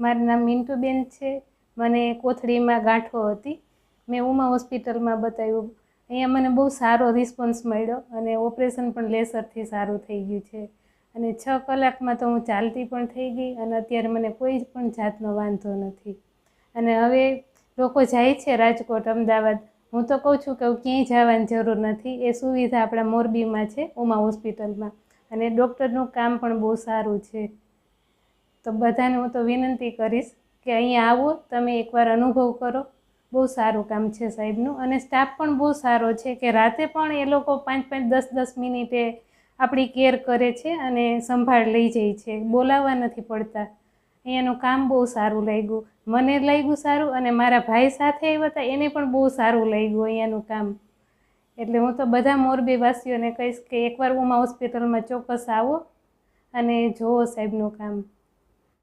મારું નામ મિન્ટુબેન છે. મને કોથળીમાં ગાંઠો હતી. મેં ઉમા હોસ્પિટલમાં બતાવ્યું. અહીંયા મને બહુ સારો રિસ્પોન્સ મળ્યો અને ઓપરેશન પણ લેસરથી સારું થઈ ગયું છે. અને છ કલાકમાં તો હું ચાલતી પણ થઈ ગઈ અને અત્યારે મને કોઈ પણ જાતનો વાંધો નથી. અને હવે લોકો જાય છે રાજકોટ, અમદાવાદ. હું તો કહું છું કે ક્યાંય જવાની જરૂર નથી. એ સુવિધા આપણા મોરબીમાં છે, ઉમા હોસ્પિટલમાં. અને ડૉક્ટરનું કામ પણ બહુ સારું છે. તો બધાને હું તો વિનંતી કરીશ કે અહીંયા આવો, તમે એકવાર અનુભવ કરો. બહુ સારું કામ છે સાહેબનું અને સ્ટાફ પણ બહુ સારો છે કે રાતે પણ એ લોકો પાંચ પાંચ દસ દસ મિનિટે આપણી કેર કરે છે અને સંભાળ લઈ જાય છે. બોલાવવા નથી પડતા. અહીંયાનું કામ બહુ સારું લાગ્યું. મને લાગ્યું સારું અને મારા ભાઈ સાથે આવ્યા હતા, એને પણ બહુ સારું લાગ્યું અહીંયાનું કામ. એટલે હું તો બધા મોરબીવાસીઓને કહીશ કે એકવાર ઉમા હોસ્પિટલમાં ચોક્કસ આવો અને જુઓ સાહેબનું કામ.